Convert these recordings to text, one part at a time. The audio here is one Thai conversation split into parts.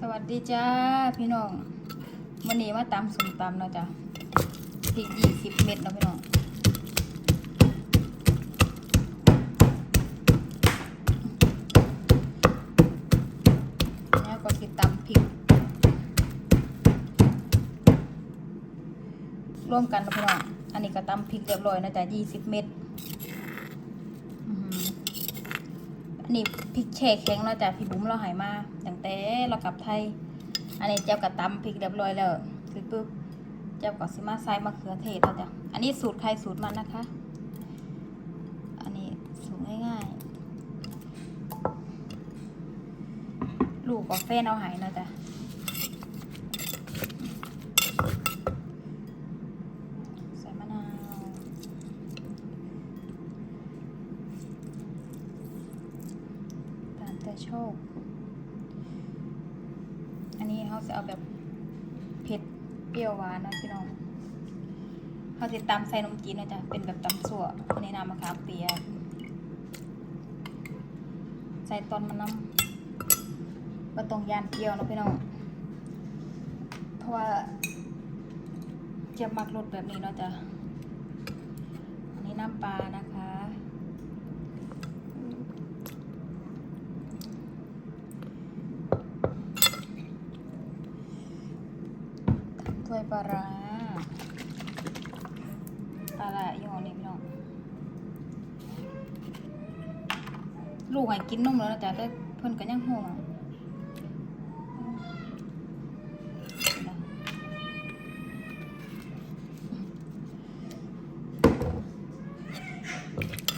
สวัสดีจ้าพี่น้องวันนี้มาตำสมตำเนะจ้ะพริกยี่สิบเม็ดนะพี่น้องแล้วก็สิตำพริกร่วมกันนะพี่น้องอันนี้ก็ตำพริกเรียบร้อยนะจ๊ะยี่สิบเม็ดอื้อหือ อั นี้พริกแช่แข็งแล้วจ้ะพี่บุ๋มเราหายมาตั้งแต่เรากลับไทย อันนี้เจ้ากระตำพริกเรียบร้อยแล้วคือปุ๊บเจ้าก็สิมาใส่มะเขือเทศแล้วจ้ะอันนี้สูตรใครสูตรมันนะคะ อันนี้สูตรง่ายๆ ลูกกับแฟเอาหายนะจ้ะใส่มะนาว โชคอันนี้เขาจะเอาแบบเผ็ดเปรี้ยวหวานนะพี่น้องเขาจะตำใส่นมจีนนะจ๊ะเป็นแบบตำสั่วอันน้ำมะขามเปียกใส่ตอนมันน้ำก็ตรงยานเปรี้ยวนะพี่น้อง เพราะว่าจะมักรสแบบนี้เนาะจ๊ะอันนี้น้ำปลานะคะ ถ้วย ปลาร้าปลาร้ายี่ห้อนี้พี่น้องลูกให้กินนมแล้วนะจ๊ะแต่เพิ่นก็ยังห่วง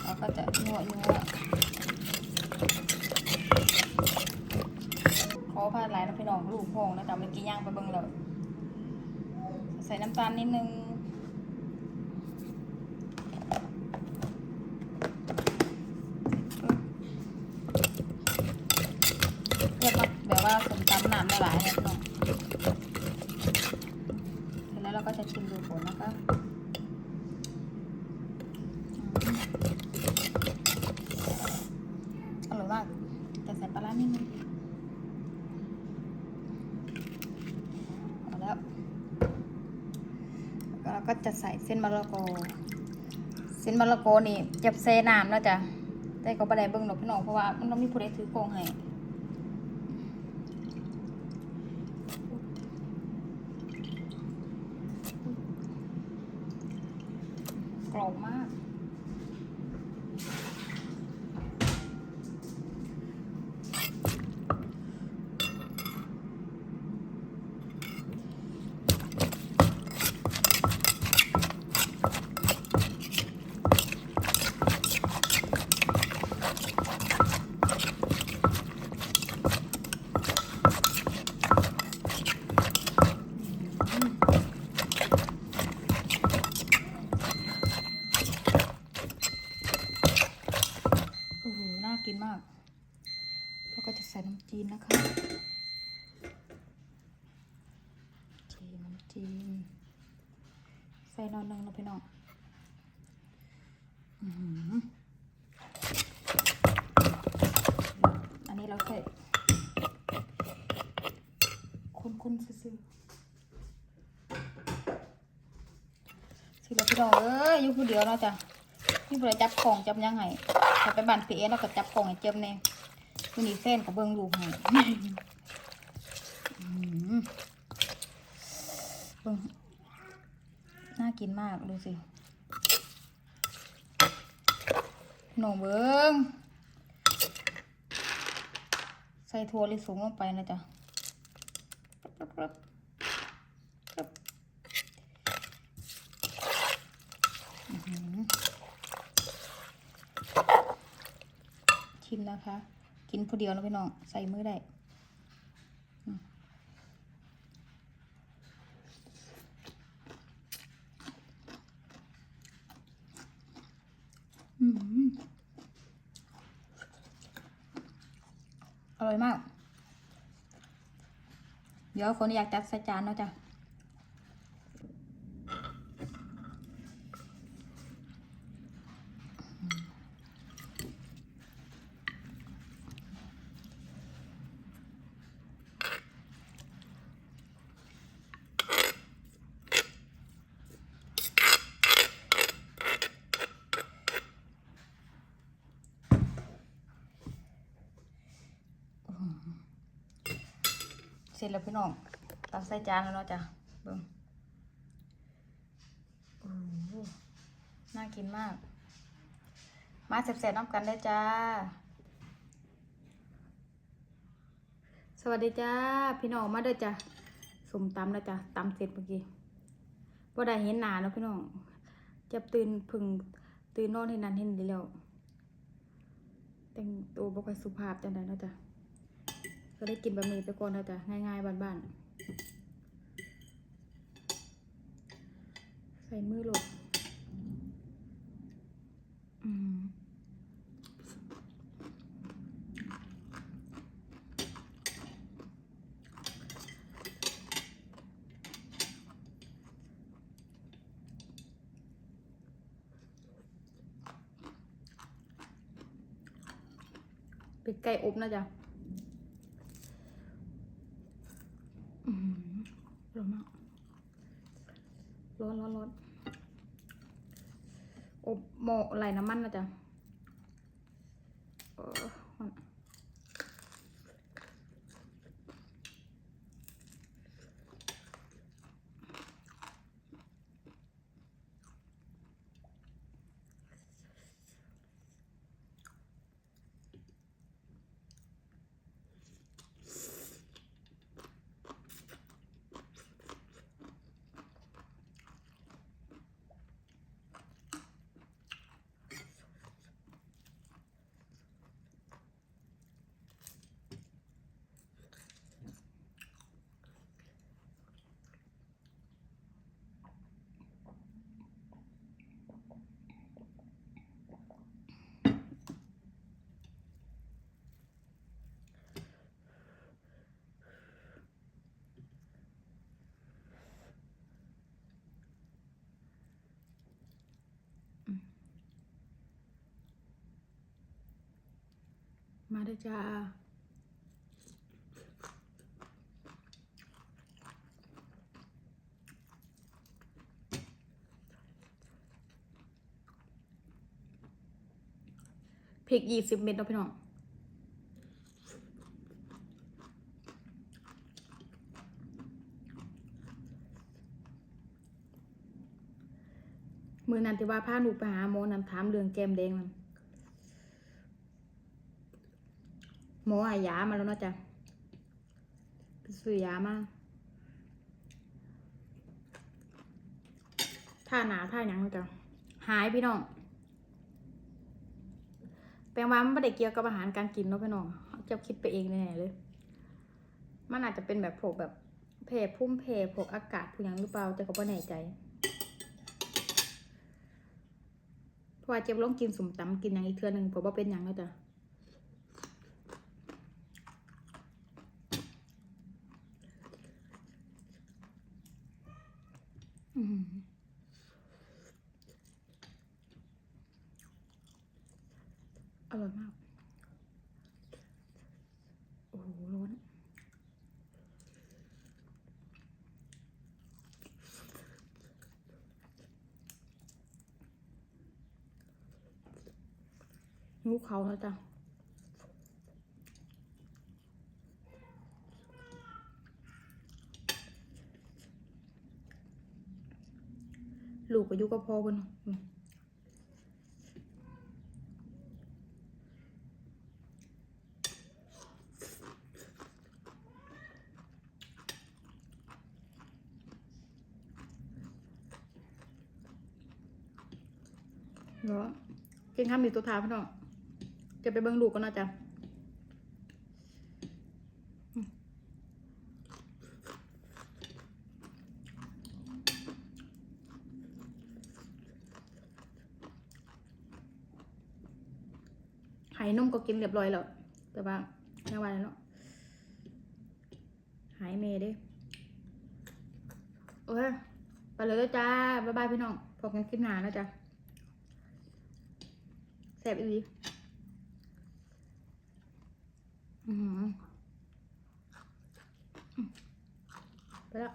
เราก็จะนัวนัวขอพาดหลายนะพี่น้องลูกห่วงนะจ๊ะเมื่อกี้ย่างไปเบิ่งแล้ว ใส่น้ำตาลนิดนึงเรียกว่าแบบว่าสมตำน้ำละลายเนี่ยพี่น้องเสร็จแล้วเราก็จะชิมดูผลนะคะอืมอร่อยมากแต่ใส่ปลาร้านิดนึงเอาแล้ว แล้วเราก็จะใส่เส้นมะละกอ เส้นมะละกอนี่จะเซน้ำแล้วจ้ะแต่ก็บะไดเบิ้งดอกพี่น้องเพราะว่ามันต้องมีผู้ใดถือกล้องให้กรอบมาก โอ้โห น่ากินมาก แล้วก็จะใส่น้ำจีนนะคะจีนน้ำจีน ใส่นอนนึ่งนะพี่น้องอื้อหืออันนี้เราใส่คนๆซื่อๆสิเราพี่น้องเอ้ยอยู่ผู้เดียวเนาะจ้ะนี่บริจับของจับยังไงถ้าไปบ้านพีเอเราก็จับของให้เจ็บแน่ วันนี้แฟนกับเบิ้งลูกให้อืมเบิ่งน่ากินมากดูสิหนูเบิ้งใส่ถั่วลิสงลงไปนะจ๊ะชิมนะคะ กินผู้เดียวนะพี่น้อง ใส่มือได้อร่อยมาก เดี๋ยวคนอยากจัดใส่จานเนาะจ้ะ เสร็จแล้วพี่น้องตักใส่จานแล้วเนาะจ้ะเบิ่งโอ้น่ากินมาก มาแซ่บๆน้ำกันได้จ้า สวัสดีจ้า พี่น้องมาเด้อจ้ะสมตำแล้วจ้ะตำเสร็จเมื่อกี้ว่ได้เห็นหนาเนาะพี่น้องจะตื่นพึ่งตื่นนอนเห็นนั้นเห็นนี้แล้ว แต่งตัวบ่ค่อยสุภาพจังไดเนาะจ้ะ ก็ได้กินบะหมี่ไปก่อนเนาะจ้ะง่ายๆบ้านๆ ใส่มือหลดเป็นไก่อบนะจ๊ะอืมร้อนมาก ร้อนร้อนร้อนอบหม้อไหลน้ำมันนะจ๊ะเออมัน มาเด้จ้าพริกยี่สิบเม็ดเนาะพี่น้องมือนันที่ว่าพาหนูไปหาหมอนถามเรื่องแก้มแดงนั่น หมอหายามาแล้วเนาะจ้ะซื้อยามาท่าหนาท่าหยังเนาะจ้ะหายพี่น้องแปลว่ามันไม่ได้เกี่ยวกับอาหารการกินเนาะพี่น้องเจะคิดไปเองแน่เลย มันอาจจะเป็นแบบพวกแบบเพพุ่มเพพวกอากาศพวกยังหรือเปล่าแต่ก็ไม่แน่ใจเพราะว่าเจ็บลองกินสมตำกินอย่างอีกเทือหนึ่งเพราะว่าเป็นอย่างแล้วจ้ะ อร่อยมาก โอ้โหร้อนงูเขาแล้วจ้ะ ลู กก็อยู่กับพ่อเพิ่นอืมเนาะกินข้าวมีตัวทาพี่น้องจะไปเบิ่งลูกกันนะจ๊ะายนมก็กินเรียบร้อยแล้ว แต่ว่ายังวันแล้วหายเมย์ด้โอเคไปเลยเด้อจ้า บ๊ายบายพี่น้องพบกันคลิปหน้านะจ๊ะแซ่บอีหลีอือไปแล้ว